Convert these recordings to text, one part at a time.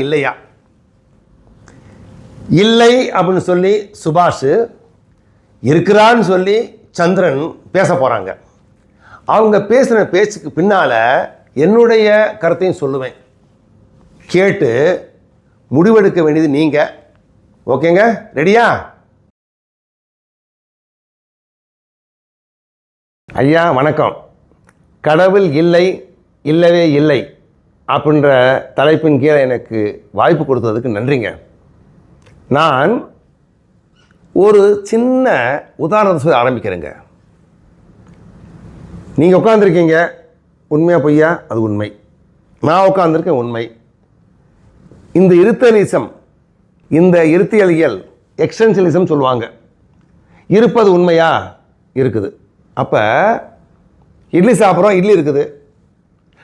இல்லையா? இல்லை அப்படின்னு சொல்லி சுபாஷ் இருக்கிறான்னு சொல்லி சந்திரன் பேச போகிறாங்க அவங்க பேசின பேச்சுக்கு பின்னால் என்னுடைய கருத்தையும் சொல்லுவேன். கேட்டு முடிவெடுக்க வேண்டியது நீங்கள் ஓகேங்க? ரெடியா? ஐயா வணக்கம். கடவுள் இல்லை இல்லவே இல்லை. அப்படின்ற தலைப்பின் கீழே எனக்கு வாய்ப்பு கொடுத்ததுக்கு நன்றிங்க. நான் ஒரு சின்ன உதாரணத்தை சொல்லி ஆரம்பிக்கிறேங்க. நீங்கள் உட்காந்துருக்கீங்க உண்மையாக பொய்யா? அது உண்மை. நான் உட்காந்துருக்கேன் உண்மை. இந்த இருத்தலிசம் இந்த இருத்தியலியல் எக்ஸ்டென்ஷனிசம் சொல்லுவாங்க. இருப்பது உண்மையா? இருக்குது. அப்போ இட்லி சாப்பிட்றோம் இட்லி இருக்குது.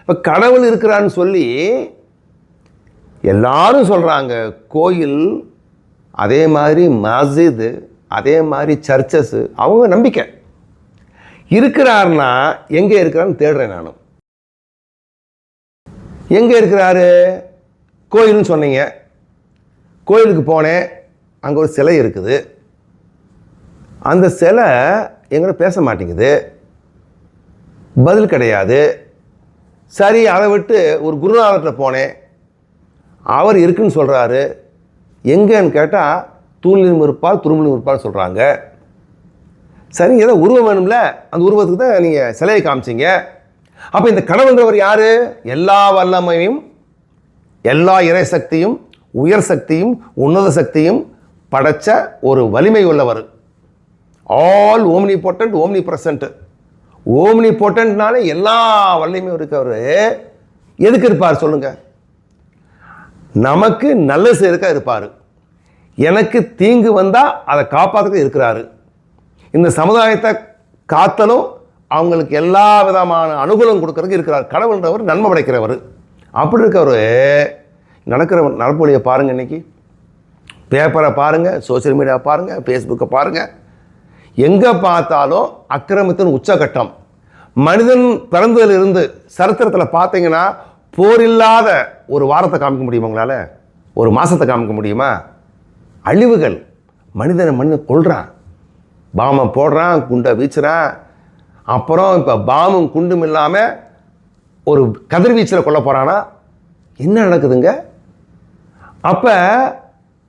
இப்போ கடவுள் இருக்கிறான்னு சொல்லி எல்லாரும் சொல்கிறாங்க கோயில் அதே மாதிரி மஸ்ஜிது அதே மாதிரி சர்ச்சஸ் அவங்க நம்பிக்கை. இருக்கிறாருன்னா எங்கே இருக்கிறான்னு தேடுறேன் நானும். எங்கே இருக்கிறாரு? கோயில்னு சொன்னீங்க. கோயிலுக்கு போனேன். அங்கே ஒரு சிலை இருக்குது. அந்த சிலை எங்கிட்ட பேச மாட்டேங்குது. பதில் கிடையாது. சரி அதை விட்டு ஒரு குருநாதர்கிட்ட போனேன். அவர் இருக்குன்னு சொல்கிறாரு எங்கேன்னு கேட்டால் தூணிலும் இருப்பார் துரும்பிலும் இருப்பார்னு சொல்கிறாங்க சரி ஏதோ உருவம் வேணும்ல? அந்த உருவத்துக்கு தான் நீங்கள் சிலையை காமிச்சிங்க. அப்போ இந்த கடவுள்ன்றவர் யார்? எல்லா வல்லமையும் எல்லா இறை சக்தியும் உயர் சக்தியும் உன்னத சக்தியும் படைச்ச ஒரு வலிமை உள்ளவர். All omnipotent omnipresent omni பொட்டன்ட்னாலே எல்லா வல்லையுமே இருக்கவர் எதுக்கு இருப்பார் சொல்லுங்க. நமக்கு நல்ல செய்யறதுக்காக இருப்பார். எனக்கு தீங்கு வந்தால் அதை காப்பாற்றுக்க இருக்கிறாரு. இந்த சமுதாயத்தை காத்தலும் அவங்களுக்கு எல்லா விதமான அனுகூலம் கொடுக்கறதுக்கு இருக்கிறார். கடவுள்ன்றவர் நன்மை படைக்கிறவர். அப்படி இருக்கவர் நடக்கிற நடப்பொழியை பாருங்கள் இன்னைக்கு. பேப்பரை பாருங்கள் சோஷியல் மீடியா பாருங்கள் ஃபேஸ்புக்கை பாருங்கள் எங்கே பார்த்தாலும் அக்கிரமத்தின் உச்சகட்டம். மனிதன் பிறந்ததிலிருந்து சரித்திரத்தில் பார்த்தீங்கன்னா போர் இல்லாத ஒரு வாரத்தை காமிக்க முடியுமா உங்களால்? ஒரு மாதத்தை காமிக்க முடியுமா? அழிவுகள். மனிதனை மனிதன் கொள்கிறான் பாமை போடுறான் குண்டை வீச்சுறான் அப்புறம் இப்போ பாமும் குண்டும் இல்லாமல் ஒரு கதிர்வீச்சில் கொல்ல போகிறானா என்ன நடக்குதுங்க? அப்போ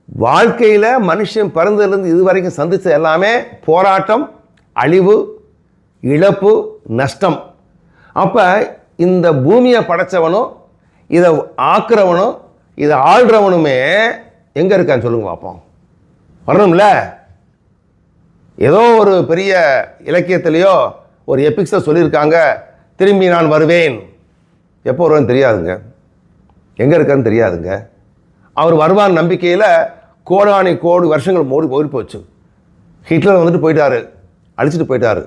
வாழ்க்கையில் மனுஷன் பிறந்ததுலேருந்து இது வரைக்கும் சந்தித்த எல்லாமே போராட்டம் அழிவு இழப்பு நஷ்டம். அப்போ இந்த பூமியை படைச்சவனும் இதை ஆக்குறவனும் இதை ஆள்றவனுமே எங்கே இருக்கான்னு சொல்லுங்க பார்ப்போம் வரணும்ல? ஏதோ ஒரு பெரிய இலக்கியத்திலேயோ ஒரு எபிக்ஸை சொல்லியிருக்காங்க திரும்பி நான் வருவேன். எப்போ வருவேன்னு தெரியாதுங்க. எங்கே இருக்கான்னு தெரியாதுங்க. அவர் வருவான் நம்பிக்கையில் கோடானி கோடி வருஷங்கள் மோடி ஓடி போச்சு. ஹிட்லர் வந்துட்டு போயிட்டாரு. அழிச்சிட்டு போயிட்டாரு.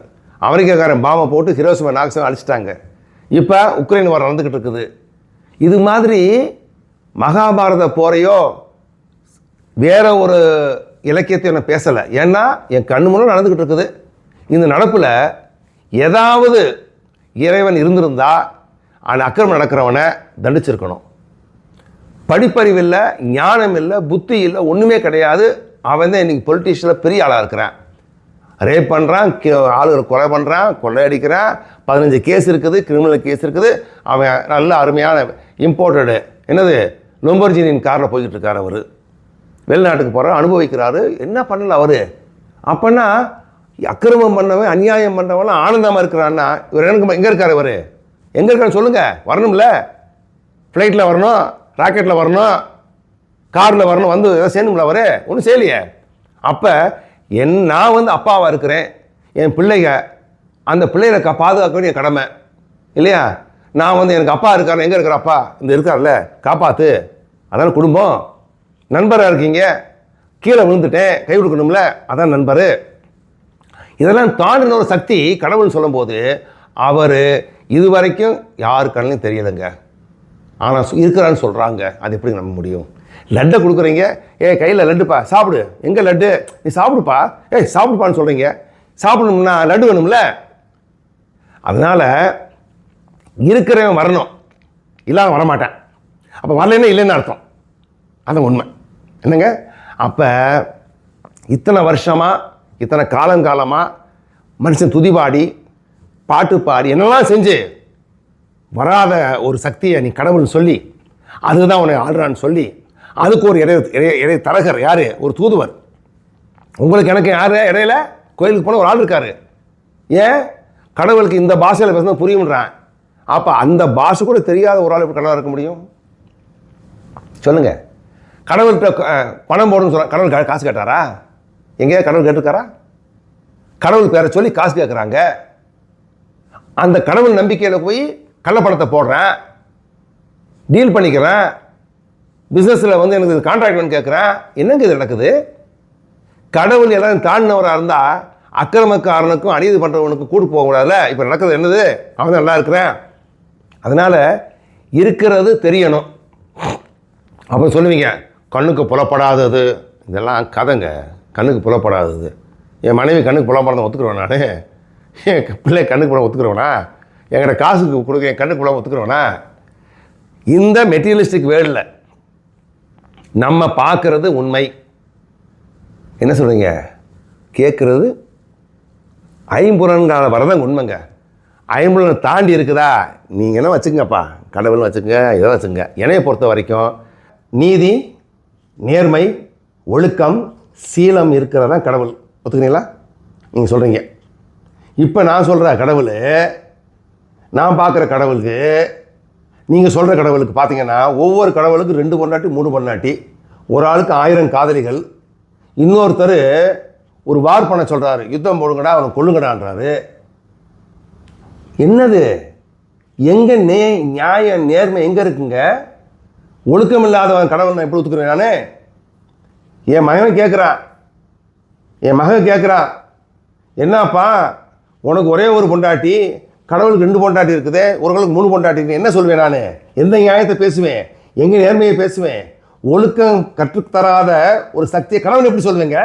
அமெரிக்காக்காரன் பாமை போட்டு ஹிரோசிமா நாக்ஸிமா அழிச்சிட்டாங்க. இப்போ உக்ரைன் வாரம் நடந்துக்கிட்டு இருக்குது. இது மாதிரி மகாபாரத போரையோ வேற ஒரு இலக்கியத்தை நான் பேசலை. ஏன்னா என் கண் முன்னால் நடந்துக்கிட்டு இருக்குது. இந்த நடப்பில் ஏதாவது இறைவன் இருந்திருந்தா அந்த அக்கிரமம் நடக்கிறவனை தண்டிச்சிருக்கணும். படிப்பறிவு இல்லை ஞானம் இல்லை புத்தி இல்லை ஒன்றுமே கிடையாது. அவன் தான் இன்றைக்கி பொலிட்டீஷியனில் பெரிய ஆளாக இருக்கிறான். ரேப் பண்ணுறான் ஆளுகளை கொலை பண்ணுறான் கொள்ளையடிக்கிறான் பதினஞ்சு கேஸ் இருக்குது கிரிமினல் கேஸ் இருக்குது. அவன் நல்ல அருமையான இம்போர்ட்டடு என்னது லொம்பர்ஜினின் காரில் போய்கிட்டு இருக்கார் அவர். வெளிநாட்டுக்கு போகிறார் அனுபவிக்கிறாரு. என்ன பண்ணல அவர்? அப்போன்னா அக்கிரமம் பண்ணவன் அநியாயம் பண்ணவெல்லாம் ஆனந்தமாக இருக்கிறான்னா இவர் எனக்கு எங்கே இருக்கார் இவர்? எங்கே இருக்கான்னு சொல்லுங்கள் வரணும்ல? ஃப்ளைட்டில் வரணும். ராக்கெட்டில் வரணும் காரில் வரணும் வந்து ஏதோ செய்யணும்ல அவர்? ஒன்றும் செய்யலையே. அப்போ என் நான் வந்து அப்பாவாக இருக்கிறேன். என் பிள்ளைங்க அந்த பிள்ளைகளை க பாதுகாக்க வேண்டிய கடமை. இல்லையா? நான் வந்து எனக்கு அப்பா இருக்காரு எங்கே இருக்கிற அப்பா? இந்த இருக்கார்ல காப்பாற்று அதான் குடும்பம். நண்பராக இருக்கீங்க. கீழே விழுந்துட்டேன். கை கொடுக்கணும்ல? அதான் நண்பர். இதெல்லாம் தாண்டின ஒரு சக்தி கடவுள்னு சொல்லும்போது அவர் இது வரைக்கும் யார் தெரியலைங்க. ஆனால் இருக்கிறான்னு சொல்கிறாங்க அது எப்படி நம்ப முடியும்? லட்டை கொடுக்குறீங்க. ஏ கையில் லட்டுப்பா. சாப்பிடு. எங்கே லட்டு? நீ சாப்பிடுப்பா. ஏய் சாப்பிடுப்பான்னு சொல்கிறீங்க சாப்பிடணும்னா லட்டு வேணும்ல? அதனால் இருக்கிறவன் வரணும். இல்லாத வரமாட்டேன். அப்போ வரலைன்னா இல்லைன்னு அர்த்தம். அது உண்மை. என்னங்க? அப்போ இத்தனை வருஷமாக இத்தனை காலங்காலமாக மனுஷன் துதிபாடி பாட்டு பாடி என்னெல்லாம் செஞ்சு வராத ஒரு சக்தியை நீ கடவுள்னு சொல்லி அதுதான் உன்னை ஆள்றான்னு சொல்லி அதுக்கு ஒரு இறை இறை இறை தரகர் யார்? ஒரு தூதுவர். உங்களுக்கு எனக்கு யார் இடையில கோயிலுக்கு போன ஒரு ஆள் இருக்காரு. ஏன்? கடவுளுக்கு இந்த பாஷையில் பேசினா புரியும்ன்றான். அப்போ அந்த பாஷை கூட தெரியாத ஒரு ஆள் எப்படி கடவுளாக இருக்க முடியும்? சொல்லுங்கள் கடவுள்கிட்ட பணம் போடணும்னு சொல்ல கடவுள் காசு கேட்டாரா? எங்கேயா கடவுள் கேட்டிருக்காரா? கடவுள் பேரை சொல்லி காசு கேட்குறாங்க அந்த கடவுள் நம்பிக்கையில் போய் கள்ளப்படத்தை போடுறேன் டீல் பண்ணிக்கிறேன் பிஸ்னஸில் வந்து எனக்கு கான்ட்ராக்ட் வேணும் கேட்குறேன் என்னங்க இது நடக்குது? கடவுள் எல்லாரும் தாண்டினவராக இருந்தால் அக்கிரமக்காரனுக்கும் அநீதி பண்ணுறவனுக்கும் கூட்டு போகக்கூடாதுல்ல இப்போ நடக்கிறது என்னது? அவன் நல்லா இருக்கிறேன். அதனால் இருக்கிறது தெரியணும். அப்போ சொல்லுவீங்க கண்ணுக்கு புலப்படாதது. இதெல்லாம் கதைங்க. கண்ணுக்கு புலப்படாதது. என் மனைவி கண்ணுக்கு புலப்படாத ஒத்துக்குறேன் நான். என் பிள்ளை கண்ணுக்கு புலம் ஒத்துக்குறவனா? என்கிட்ட காசுக்கு கொடுக்க என் கண்ணுக்கு புலம் இந்த மெட்டீரியலிஸ்டிக் வேர்ல்டில் நம்ம பார்க்கறது உண்மை. என்ன சொல்கிறீங்க கேட்குறது ஐம்புலன்கால வரதான் உண்மைங்க. ஐம்புலன் தாண்டி இருக்குதா? நீங்கள் என்ன வச்சுக்கங்கப்பா. கடவுள்னு வச்சுக்கங்க இதை வச்சுங்க என்னையை பொறுத்த வரைக்கும் நீதி நேர்மை ஒழுக்கம் சீலம் இருக்கிறதான் கடவுள். ஒத்துக்கிறீங்களா? நீங்கள் சொல்கிறீங்க இப்போ நான் சொல்கிற கடவுள் நான் பார்க்குற கடவுளுக்கு நீங்கள் சொல்கிற கடவுளுக்கு பார்த்தீங்கன்னா ஒவ்வொரு கடவுளுக்கும் ரெண்டு பொண்டாட்டி மூணு பொண்டாட்டி ஒரு ஆளுக்கு ஆயிரம் காதலிகள் இன்னொருத்தர் ஒரு வார் பண்ண சொல்கிறாரு யுத்தம் போடுங்கடா அவனை கொள்ளுங்கடான்றாரு என்னது? எங்கே நே நியாயம் நேர்மை எங்கே இருக்குங்க? ஒழுக்கம் இல்லாதவன் கடவுள் நான் எப்படி ஒத்துக்கிறேன் நானே? என் மகன் கேட்குறான் என் மகன் கேட்குறான் என்னப்பா உனக்கு ஒரே ஒரு பொண்டாட்டி கடவுளுக்கு ரெண்டு பொண்டாட்டி இருக்குது ஒருகளுக்கு மூணு பொண்டாட்டி இருக்குது. என்ன சொல்வேன் நான்? எந்த நியாயத்தை பேசுவேன்? எங்கே நேர்மையை பேசுவேன்? ஒழுக்கம் கற்றுத்தராத ஒரு சக்தியை கடவுள் எப்படி சொல்லுவீங்க?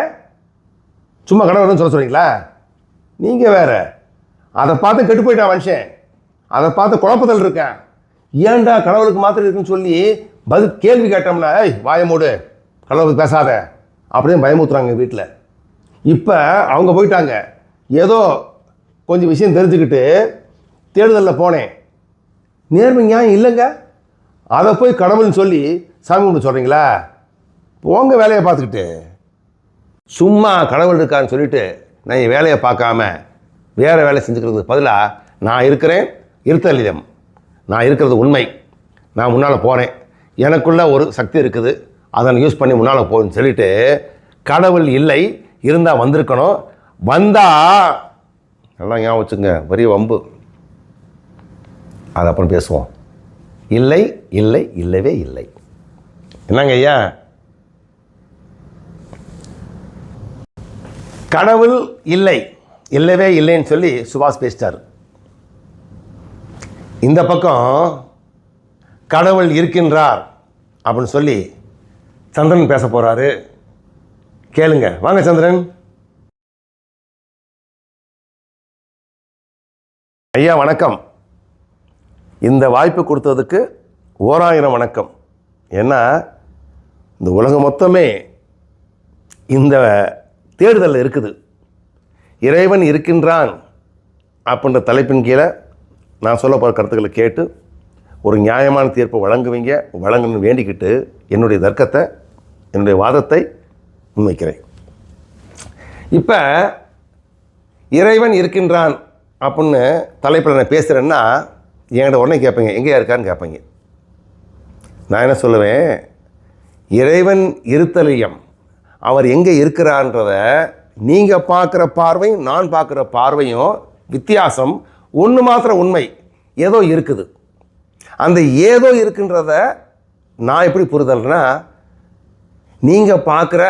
சும்மா கடவுள்னு சொல்ல சொல்றீங்களா? நீங்கள் வேற. அதை பார்த்து கெட்டு போயிட்டான் மனுஷன். அதை பார்த்து குழப்பத்தில் இருக்கேன். ஏன்டா கடவுளுக்கு மாத்திரம் இருக்குன்னு சொல்லி பதில் கேள்வி கேட்டோம்னா ஏய் வாயமூடு கடவுளுக்கு பேசாத. அப்படின்னு பயமுத்துறாங்க வீட்டில். இப்போ அவங்க போயிட்டாங்க. ஏதோ கொஞ்சம் விஷயம் தெரிஞ்சுக்கிட்டு தேடுதலில் போனேன். நேர்மை நியாயம் இல்லைங்க. அதை போய் கடவுள்னு சொல்லி சாமி கும்பிட்டு சொல்கிறீங்களா போங்க வேலையை பார்த்துக்கிட்டு. சும்மா கடவுள் இருக்கான்னு சொல்லிட்டு நான் என் வேலையை பார்க்காம வேறு வேலை செஞ்சுக்கிறதுக்கு பதிலாக நான் இருக்கிறேன் இருத்தலிதம் நான் இருக்கிறது உண்மை. நான் முன்னால் போகிறேன் எனக்குள்ளே ஒரு சக்தி இருக்குது. அதை யூஸ் பண்ணி முன்னால் போகணும்னு சொல்லிட்டு கடவுள் இல்லை இருந்தால் வந்திருக்கணும். வந்தால் நல்லா ஞாபகம் வச்சுங்க பெரிய வம்பு. அது அப்புறம் பேசுவோம். இல்லை இல்லை இல்லவே இல்லை. என்னங்க ஐயா? கடவுள் இல்லை இல்லவே இல்லைன்னு சொல்லி சுபாஷ் பேசிட்டார். இந்த பக்கம் கடவுள் இருக்கின்றார் அப்படின்னு சொல்லி சந்திரன் பேச போகிறாரு கேளுங்க. வாங்க சந்திரன். ஐயா வணக்கம். இந்த வாய்ப்பு கொடுத்ததுக்கு ஓராயிரம் வணக்கம். ஏன்னா இந்த உலகம் மொத்தமே இந்த தேடுதல் இருக்குது. இறைவன் இருக்கின்றான் அப்படின்ற தலைப்பின் கீழே நான் சொல்ல போகிற கருத்துக்களை கேட்டு ஒரு நியாயமான தீர்ப்பை வழங்குவீங்க வழங்கணும்னு வேண்டிக்கிட்டு என்னுடைய தர்க்கத்தை என்னுடைய வாதத்தை முன்வைக்கிறேன். இப்போ இறைவன் இருக்கின்றான் அப்படின்னு தலைப்பில் நான் பேசுகிறேன்னா என்கிட்ட உடனே கேட்பீங்க எங்கேயா இருக்கான்னு கேட்பீங்க. நான் என்ன சொல்லுவேன் இறைவன் இருத்தலியம். அவர் எங்கே இருக்கிறான்றத நீங்கள் பார்க்குற பார்வையும் நான் பார்க்குற பார்வையும் வித்தியாசம். ஒன்று மாத்திரம் உண்மை ஏதோ இருக்குது. அந்த ஏதோ இருக்குன்றத நான் எப்படி புரிதல்னா நீங்கள் பார்க்குற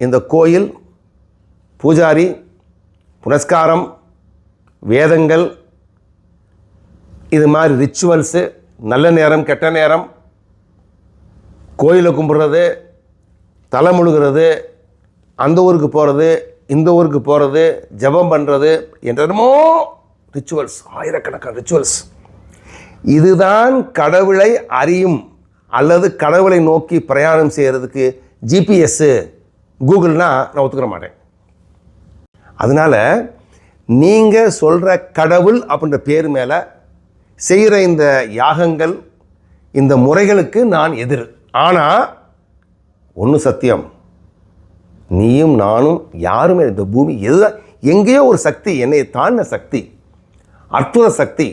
இந்த கோயில் பூஜாரி புனஸ்காரம் வேதங்கள் இது மாதிரி ரிச்சுவல்ஸு நல்ல நேரம் கெட்ட நேரம் கோயிலை கும்பிட்றது தலை முழுகிறது அந்த ஊருக்கு போகிறது இந்த ஊருக்கு போகிறது ஜெபம் பண்ணுறது என்றமோ ரிச்சுவல்ஸ் ஆயிரக்கணக்கான ரிச்சுவல்ஸ் இதுதான் கடவுளை அறியும் அல்லது கடவுளை நோக்கி பிரயாணம் செய்கிறதுக்கு ஜிபிஎஸ்ஸு கூகுள்னால் நான் ஒத்துக்கிற மாட்டேன். அதனால் நீங்கள் சொல்கிற கடவுள் அப்படின்ற பேர் மேலே செய்கிற இந்த யாகங்கள் இந்த முறைகளுக்கு நான் எதிர். ஆனால் ஒன்று சத்தியம். நீயும் நானும் யாருமே இந்த பூமி எது எங்கேயோ ஒரு சக்தி என்னை தாண்டின சக்தி அற்புத சக்தி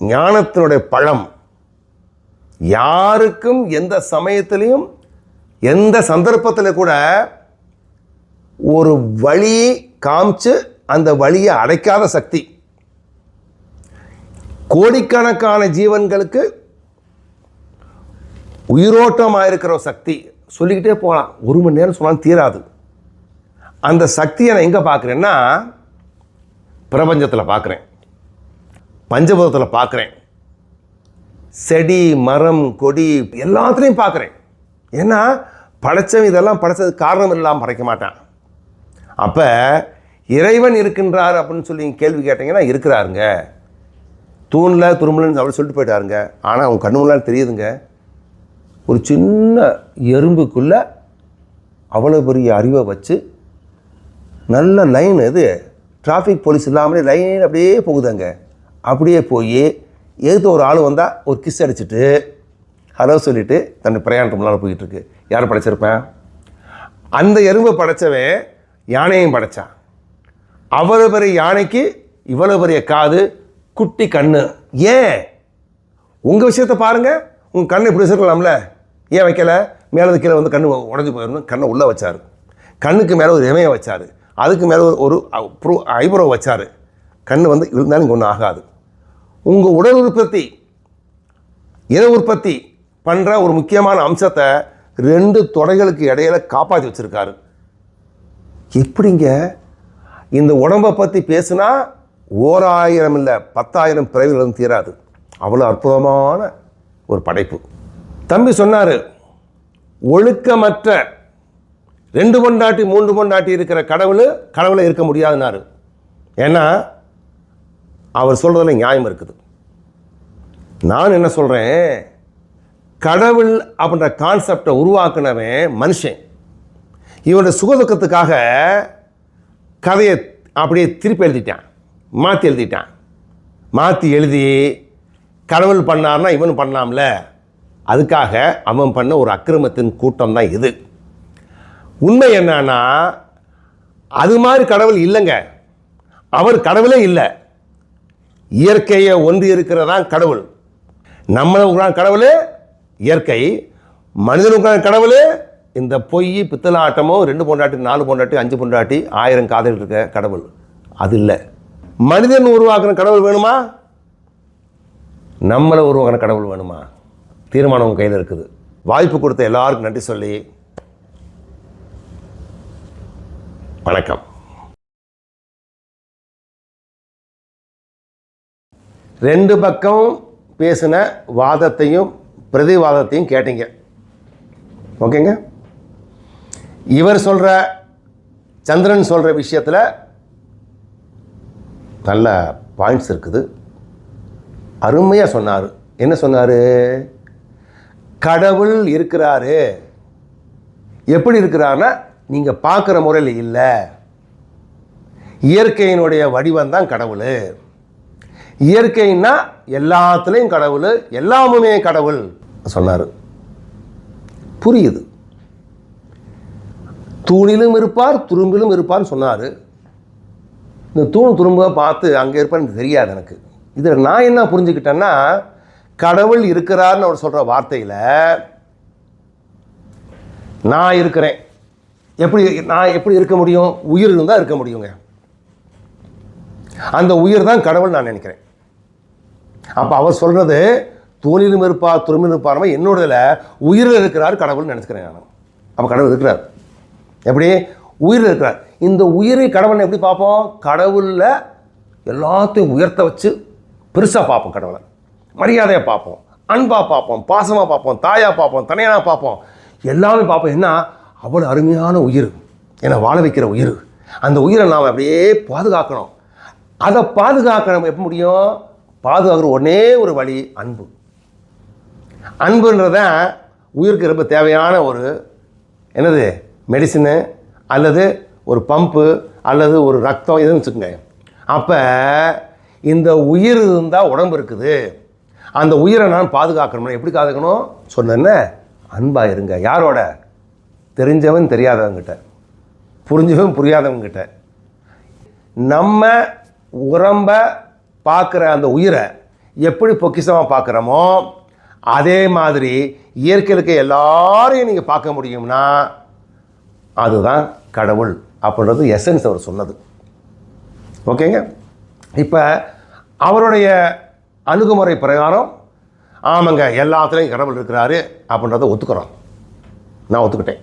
ஞானத்தினுடைய பழம். யாருக்கும் எந்த சமயத்திலையும் எந்த சந்தர்ப்பத்தில் கூட ஒரு வழியை காமிச்சு அந்த வழியை அடைக்காத சக்தி. கோடிக்கணக்கான ஜீவன்களுக்கு உயிரோட்டமாக இருக்கிற ஒரு சக்தி. சொல்லிக்கிட்டே போகலாம். ஒரு மணி நேரம் சொன்னாலும் தீராது. அந்த சக்தியை நான் எங்கே பார்க்குறேன்னா பிரபஞ்சத்தில் பார்க்குறேன். பஞ்சபூதத்தில் பார்க்குறேன். செடி மரம் கொடி எல்லாத்துலேயும் பார்க்குறேன். ஏன்னா படைச்சவன் இதெல்லாம் படைச்சதுக்கு காரணம் இல்லாமல் படைக்க மாட்டான். அப்போ இறைவன் இருக்கின்றார் அப்படின்னு சொல்லி கேள்வி கேட்டீங்கன்னா இருக்கிறாருங்க. தூணில் துரும்புலன்னு அவர் சொல்லிட்டு போயிட்டாருங்க. ஆனால் அவங்க கண்ணு முன்னால் தெரியுதுங்க. ஒரு சின்ன எறும்புக்குள்ளே அவ்வளோ பெரிய அறிவை வச்சு நல்ல லைன் இது டிராஃபிக் போலீஸ் இல்லாமலே லைன் அப்படியே போகுதுங்க. அப்படியே போய் எதுக்கு ஒரு ஆள் வந்தால் ஒரு கிஸ் அடிச்சிட்டு ஹலோ சொல்லிட்டு தன்னை பிரயாணம் முன்னால் போயிட்டு இருக்கு யார் படைச்சிருப்பேன்? அந்த எறும்பை படைச்சவன் யானையும் படைச்சான். அவ்வளோ பெரிய யானைக்கு இவ்வளோ பெரிய காது குட்டி கண்ணு. ஏன்? உங்கள் விஷயத்தை பாருங்கள் உங்கள் கண்ணை இப்படி வச்சுருக்கலாம்ல. ஏன் வைக்கலை? மேலே கீழே வந்து கண்ணு உடஞ்சி போயிடணும் கண்ணை உள்ளே வச்சார். கண்ணுக்கு மேலே ஒரு இமையை வச்சார். அதுக்கு மேலே ஒரு ஒரு ப்ரூ ஐப்ரோ வச்சார். கண் வந்து இருந்தாலும் இங்கே ஒன்றும் ஆகாது. உங்கள் உடல் உற்பத்தி இன உற்பத்தி பண்ணுற ஒரு முக்கியமான அம்சத்தை ரெண்டு தொடைகளுக்கு இடையில காப்பாற்றி வச்சுருக்காரு. எப்படிங்க? இந்த உடம்பை பற்றி பேசுனா ஓராயிரம் இல்லை பத்தாயிரம் பிறவிகளும் தீராது. அவ்வளோ அற்புதமான ஒரு படைப்பு. தம்பி சொன்னார் ஒழுக்கமற்ற ரெண்டு பொண்டாட்டி மூன்று பொண்டாட்டி இருக்கிற கடவுள் கடவுளை இருக்க முடியாதுனாரு. ஏன்னா அவர் சொல்கிறதுல நியாயம் இருக்குது. நான் என்ன சொல்கிறேன் கடவுள் அப்படின்ற கான்செப்டை உருவாக்குனவன் மனுஷன். இவனுடைய சுகதுக்கத்துக்காக கதையை அப்படியே திருப்பி எழுதிட்டான். மாற்றி எழுதிட்டான். மாற்றி எழுதி கடவுள் பண்ணார்னா இவன் பண்ணாம்ல அதுக்காக அவன் பண்ண ஒரு அக்கிரமத்தின் கூட்டம் தான் இது. உண்மை என்னன்னா அது மாதிரி கடவுள் இல்லைங்க. அவர் கடவுளே இல்லை. இயற்கையை ஒன்று இருக்கிறதான் கடவுள். நம்மளுக்கு கடவுள் இயற்கை. மனிதனுக்கான கடவுள் இந்த பொய் பித்தலாட்டமோ ரெண்டு பொண்டாட்டி நாலு பொண்டாட்டி அஞ்சு பொண்டாட்டி ஆயிரம் காதல் இருக்க கடவுள். அது இல்லை. மனிதன் உருவாக்குன கடவுள் வேணுமா? நம்மளை உருவாக்குன கடவுள் வேணுமா? தீர்மானம் உங்கள் கையில் இருக்குது. வாய்ப்பு கொடுத்த எல்லாருக்கும் நன்றி சொல்லி வணக்கம். ரெண்டு பக்கம் பேசின வாதத்தையும் பிரதிவாதத்தையும் கேட்டீங்க. ஓகேங்க? இவர் சொல்கிற சந்திரன் சொல்கிற விஷயத்தில் நல்ல பாயிண்ட்ஸ் இருக்குது. அருமையாக சொன்னார். என்ன சொன்னார்? கடவுள் இருக்கிறாரு. எப்படி இருக்கிறாருன்னா நீங்கள் பார்க்குற முறையில் இல்லை. இயற்கையினுடைய வடிவம் தான் கடவுள். இயற்கைன்னா எல்லாத்துலேயும் கடவுள் எல்லாமுமே கடவுள் சொன்னார். புரியுது. தூணிலும் இருப்பார் துரும்பிலும் இருப்பார்னு சொன்னார். இந்த தூண் துரும்பாக பார்த்து அங்கே இருப்பான்னு தெரியாது எனக்கு. இதில் நான் என்ன புரிஞ்சுக்கிட்டேன்னா கடவுள் இருக்கிறார்னு அவர் சொல்கிற வார்த்தையில் நான் இருக்கிறேன். எப்படி நான் எப்படி இருக்க முடியும்? உயிர் இருந்தால் இருக்க முடியுங்க. அந்த உயிர் தான் கடவுள் நான் நினைக்கிறேன். அப்போ அவர் சொல்கிறது தூணிலும் இருப்பார் துரும்பிலும் இருப்பார் என்னோடதில் உயிரில் இருக்கிறார் கடவுள்னு நினச்சிக்கிறேன் நான். அப்போ கடவுள் இருக்கிறார். எப்படி? உயிரில் இருக்கிறார். இந்த உயிரை கடவுளை எப்படி பார்ப்போம்? கடவுளில் எல்லாத்தையும் உயர்த்த வச்சு பெருசாக பார்ப்போம் கடவுளை. மரியாதையாக பார்ப்போம். அன்பாக பார்ப்போம். பாசமாக பார்ப்போம். தாயாக பார்ப்போம். தனியாக பார்ப்போம். எல்லாமே பார்ப்போம். என்ன? அவ்வளோ அருமையான உயிர். என்னை வாழ வைக்கிற உயிர். அந்த உயிரை நாம் அப்படியே பாதுகாக்கணும். அதை பாதுகாக்க நம்ம எப்போ முடியும்? பாதுகாக்கிற ஒன்றே ஒரு வழி அன்பு. அன்புன்றத உயிருக்கு ரொம்ப தேவையான ஒரு என்னது? மெடிசனு அல்லது ஒரு பம்பு அல்லது ஒரு ரத்தம் எதுவும் வச்சுக்கோங்க. அப்போ இந்த உயிர் இருந்தால் உடம்பு இருக்குது. அந்த உயிரை நான் பாதுகாக்கணும்? எப்படி காதுக்கணும் சொன்னேன்ன அன்பாக இருங்க. யாரோட? தெரிஞ்சவன் தெரியாதவங்கிட்ட புரிஞ்சவன் புரியாதவங்கிட்ட நம்ம உரம்ப பார்க்குற அந்த உயிரை எப்படி பொக்கிஷமாக பார்க்குறோமோ அதே மாதிரி இயற்கையில் இருக்க எல்லாரையும் நீங்கள் பார்க்க முடியும்னா அதுதான் கடவுள். அப்படின்றது எசன்ஸ் அவர் சொன்னது. ஓகேங்க இப்போ அவருடைய அணுகுமுறை பிரகாரம் ஆமாங்க எல்லாத்துலேயும் கடவுள் இருக்கிறாரு அப்படின்றத ஒத்துக்கிறோம். நான் ஒத்துக்கிட்டேன்.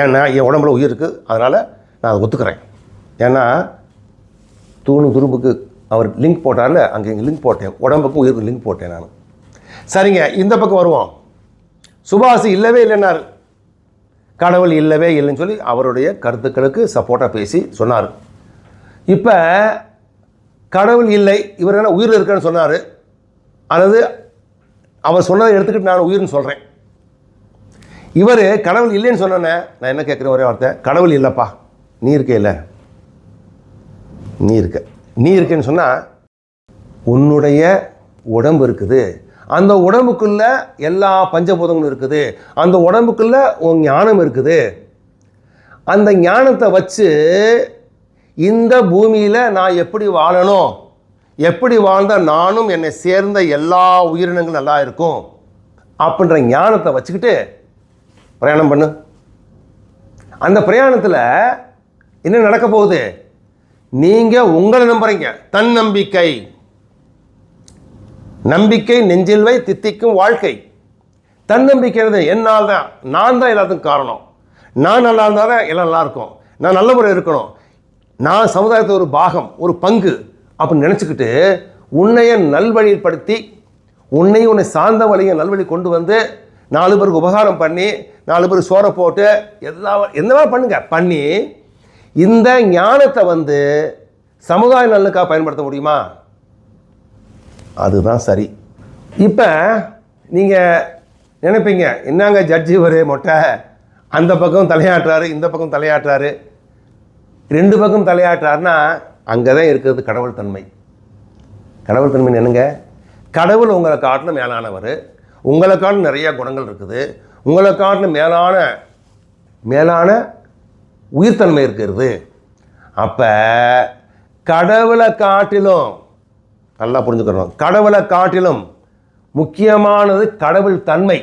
ஏன்னா என் உடம்புல உயிர் இருக்குது அதனால் நான் அதை ஒத்துக்கிறேன். ஏன்னா தூணு துரும்புக்கு அவர் லிங்க் போட்டார்ல அங்கே இங்கே லிங்க் போட்டேன். உடம்புக்கும் உயிருக்கு லிங்க் போட்டேன் நான். சரிங்க இந்த பக்கம் வருவோம். சுபாஷ் இல்லவே இல்லைன்னாரு. கடவுள் இல்லவே இல்லைன்னு சொல்லி அவருடைய கருத்துக்களுக்கு சப்போர்ட்டாக பேசி சொன்னார். இப்போ கடவுள் இல்லை இவர் என்ன உயிர் இருக்கான்னு சொன்னார். அல்லது அவர் சொன்னதை எடுத்துக்கிட்டு நான் உயிர்னு சொல்கிறேன் இவர் கடவுள் இல்லைன்னு சொன்னோன்னே நான் என்ன கேட்குறேன் ஒரே வார்த்தை? கடவுள் இல்லைப்பா நீ இருக்க இல்லை. நீ இருக்க. நீ இருக்கேன்னு சொன்னால் உன்னுடைய உடம்பு இருக்குது. அந்த உடம்புக்குள்ள எல்லா பஞ்சபூதங்களும் இருக்குது. அந்த உடம்புக்குள்ள உன் ஞானம் இருக்குது. அந்த ஞானத்தை வச்சு இந்த பூமியில் நான் எப்படி வாழணும்? எப்படி வாழ்ந்தால் நானும் என்னை சேர்ந்த எல்லா உயிரினங்களும் நல்லா இருக்கும்? அப்படின்ற ஞானத்தை வச்சுக்கிட்டு பிரயாணம் பண்ணு. அந்த பிரயாணத்தில் என்ன நடக்க போகுது? நீங்கள் உங்களை நம்புகிறீங்க தன்னம்பிக்கை. நம்பிக்கை நெஞ்சில்வை தித்திக்கும் வாழ்க்கை. தன்னம்பிக்கிறது என்னால் தான் நான் தான் எல்லாத்துக்கும் காரணம். நான் நல்லா இருந்தால் தான் எல்லாம் நல்லா இருக்கும். நான் நல்ல முறை இருக்கணும். நான் சமுதாயத்தில் ஒரு பாகம் ஒரு பங்கு அப்படின்னு நினச்சிக்கிட்டு உன்னைய நல்வழிப்படுத்தி உன்னையும் உன்னை சார்ந்த வழியை நல்வழி கொண்டு வந்து நாலு பேருக்கு உபகாரம் பண்ணி நாலு பேருக்கு சோறை போட்டு எல்லா என்னவா பண்ணுங்க? பண்ணி இந்த ஞானத்தை வந்து சமுதாய நலனுக்காக பயன்படுத்த முடியுமா? அதுதான் சரி. இப்போ நீங்கள் நினைப்பீங்க என்னங்க ஜட்ஜி ஒரு மொட்டை? அந்த பக்கம் தலையாட்டுறாரு இந்த பக்கம் தலையாட்டுறாரு. ரெண்டு பக்கம் தலையாட்டுறாருன்னா அங்கே தான் இருக்கிறது கடவுள் தன்மை. கடவுள் தன்மை என்னங்க? கடவுள் உங்களை காட்டிலும் மேலானவர். உங்களை காட்டிலும் நிறைய குணங்கள் இருக்குது. உங்களை காட்டிலும் மேலான மேலான உயிர்த்தன்மை இருக்கிறது. அப்போ கடவுளை காட்டிலும் நல்லா புரிஞ்சுக்கணும். கடவுளை காட்டிலும் முக்கியமானது கடவுள் தன்மை.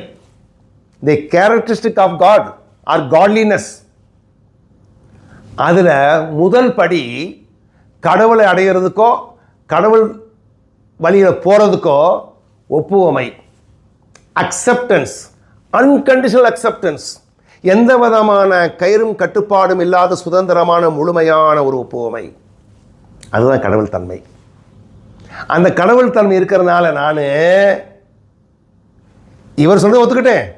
The characteristic of God or godliness அதில் முதல் படி கடவுளை அடையிறதுக்கோ கடவுள் வழியில் போகிறதுக்கோ ஒப்புவமை. அக்செப்டன்ஸ் அன்கண்டிஷனல் அக்செப்டன்ஸ் எந்த விதமான கயிறும் கட்டுப்பாடும் இல்லாத சுதந்திரமான முழுமையான ஒரு ஒப்புவமை. அதுதான் கடவுள் தன்மை. அந்த கடவுள் தன்மை இருக்கிறதுனால நான் இவர் சொல்ல ஒத்துக்கிட்டேன்.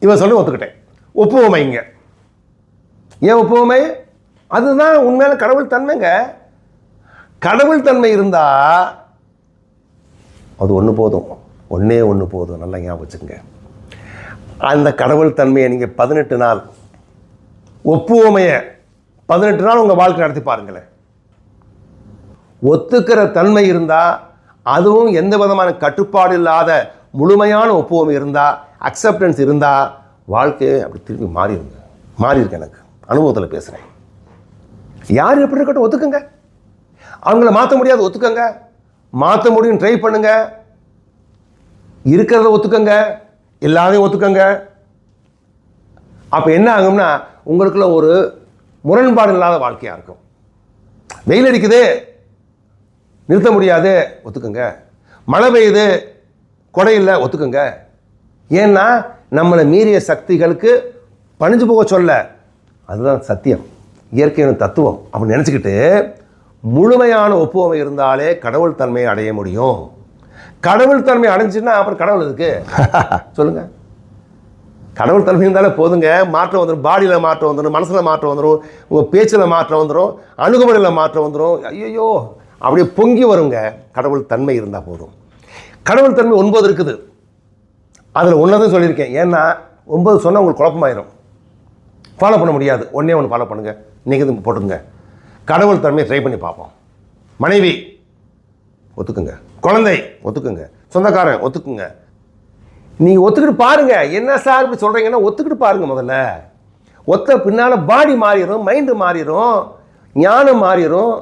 இவர் சொல்ல ஒத்துக்கிட்டேன். ஒப்புவமை இங்கே? ஏன் ஒப்புவமை? அதுதான் உண்மையான கடவுள் தன்மைங்க. கடவுள் தன்மை இருந்தால் அது ஒன்று போதும். ஒன்றே ஒன்று போதும். நல்லா ஞாபகம் வச்சுக்கோங்க. அந்த கடவுள் தன்மையை நீங்கள் பதினெட்டு நாள் ஒப்புவமையை பதினெட்டு நாள் உங்கள் வாழ்க்கை நடத்தி பாருங்களேன். ஒத்துக்கிற தன்மை இருந்தால் அதுவும் எந்த விதமான கட்டுப்பாடு இல்லாத முழுமையான ஒப்புவம் இருந்தால் அக்செப்டன்ஸ் இருந்தால் வாழ்க்கையை அப்படி திரும்பி மாறிடுங்க. மாறி இருக்கு எனக்கு. அனுபவத்தில் பேசுகிறேன் யார் எப்படி இருக்கட்டும் ஒத்துக்குங்க. அவங்கள மாற்ற முடியாது ஒத்துக்கங்க. மாற்ற முடியும் ட்ரை பண்ணுங்க. இருக்கிறத ஒத்துக்கங்க. எல்லாரையும் ஒத்துக்கங்க. அப்போ என்ன ஆகும்னா உங்களுக்குள்ள ஒரு முரண்பாடு இல்லாத வாழ்க்கையாக இருக்கும். வெயில் அடிக்குது. நிறுத்த முடியாது ஒத்துக்கங்க. மழை பெய்யுது கொடை இல்லை ஒத்துக்கங்க. ஏன்னா நம்மளை மீறிய சக்திகளுக்கு பணிஞ்சு போக சொல்ல. அதுதான் சத்தியம். இயற்கையின் தத்துவம். அப்படின்னு நினச்சிக்கிட்டு முழுமையான ஒப்புவமை இருந்தாலே கடவுள் தன்மையை அடைய முடியும். கடவுள் தன்மை அடைஞ்சுன்னா அப்புறம் கடவுள் இருக்கு சொல்லுங்க. கடவுள் தன்மை இருந்தாலே போதுங்க. மாற்றம் வந்துடும் பாடியில் மாற்றம் வந்துடும் மனசில் மாற்றம் வந்துடும் உங்கள் பேச்சில் மாற்றம் வந்துடும் அணுகுமுறையில் மாற்றம் வந்துடும் ஐயோ அப்படியே பொங்கி வருங்க. கடவுள் தன்மை இருந்தால் போதும். கடவுள் தன்மை ஒன்பது இருக்குது. அதில் ஒன்றதும் சொல்லியிருக்கேன். ஏன்னா ஒன்பது சொன்னால் உங்களுக்கு குழப்பமாயிரும். ஃபாலோ பண்ண முடியாது. ஒன்றே ஒன்று ஃபாலோ பண்ணுங்கள் நீங்கள் இது போட்டுங்க கடவுள் தன்மையை ட்ரை பண்ணி பார்ப்போம். மனைவி ஒத்துக்குங்க. குழந்தை ஒத்துக்குங்க. சொந்தக்காரன் ஒத்துக்குங்க. நீங்கள் ஒத்துக்கிட்டு பாருங்கள் என்ன சார் இப்படி சொல்கிறீங்கன்னா ஒத்துக்கிட்டு பாருங்கள் முதல்ல. ஒத்த பின்னால் பாடி மாறிடும் மைண்டு மாறிடும் ஞானம் மாறிடும்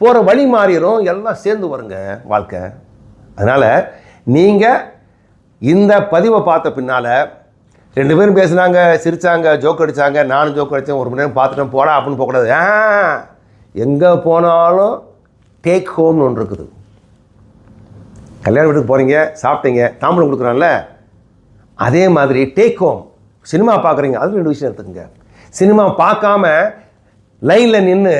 போகிற வழி மாறிடும் எல்லாம் சேர்ந்து வருங்க வாழ்க்கை. அதனால் நீங்கள் இந்த பதிவை பார்த்த பின்னால் ரெண்டு பேரும் பேசுனாங்க சிரிச்சாங்க ஜோக் அடித்தாங்க நானும் ஜோக் அடித்தேன் ஒரு மணி நேரம் பார்த்துட்டேன் போடா அப்படின்னு போகக்கூடாது. ஆ எங்கே போனாலும் டேக் ஹோம்னு ஒன்று இருக்குது. கல்யாண வீட்டுக்கு போகிறீங்க சாப்பிட்டீங்க தாம்பூலம் கொடுக்குறான்ல? அதே மாதிரி டேக் ஹோம் சினிமா பார்க்குறீங்க அது ரெண்டு விஷயம் எடுத்துக்கோங்க. சினிமா பார்க்காம லைனில் நின்று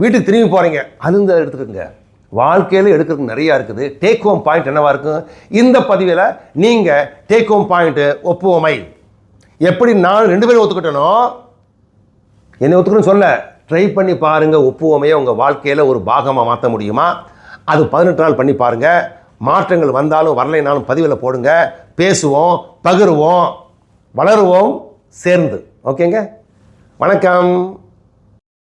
வீட்டுக்கு திரும்பி போகிறீங்க அது இந்த எடுத்துக்கோங்க. வாழ்க்கையில் எடுக்கிறதுக்கு நிறையா இருக்குது. டேக் ஹோம் பாயிண்ட் என்னவாக இருக்கும்? இந்த பதிவில் நீங்கள் டேக் ஹோம் பாயிண்ட்டு ஒப்புவமை. எப்படி நான் ரெண்டு பேரும் ஒத்துக்கிட்டனோ என்னை ஒத்துக்கணும்னு சொல்ல ட்ரை பண்ணி பாருங்கள் ஒப்புவமையை உங்கள் வாழ்க்கையில் ஒரு பாகமாக மாற்ற முடியுமா? அது பதினெட்டு நாள் பண்ணி பாருங்கள் மாற்றங்கள் வந்தாலும் வரலைனாலும் பதிவில் போடுங்க. பேசுவோம் பகிர்வோம் வளருவோம் சேர்ந்து. ஓகேங்க வணக்கம்.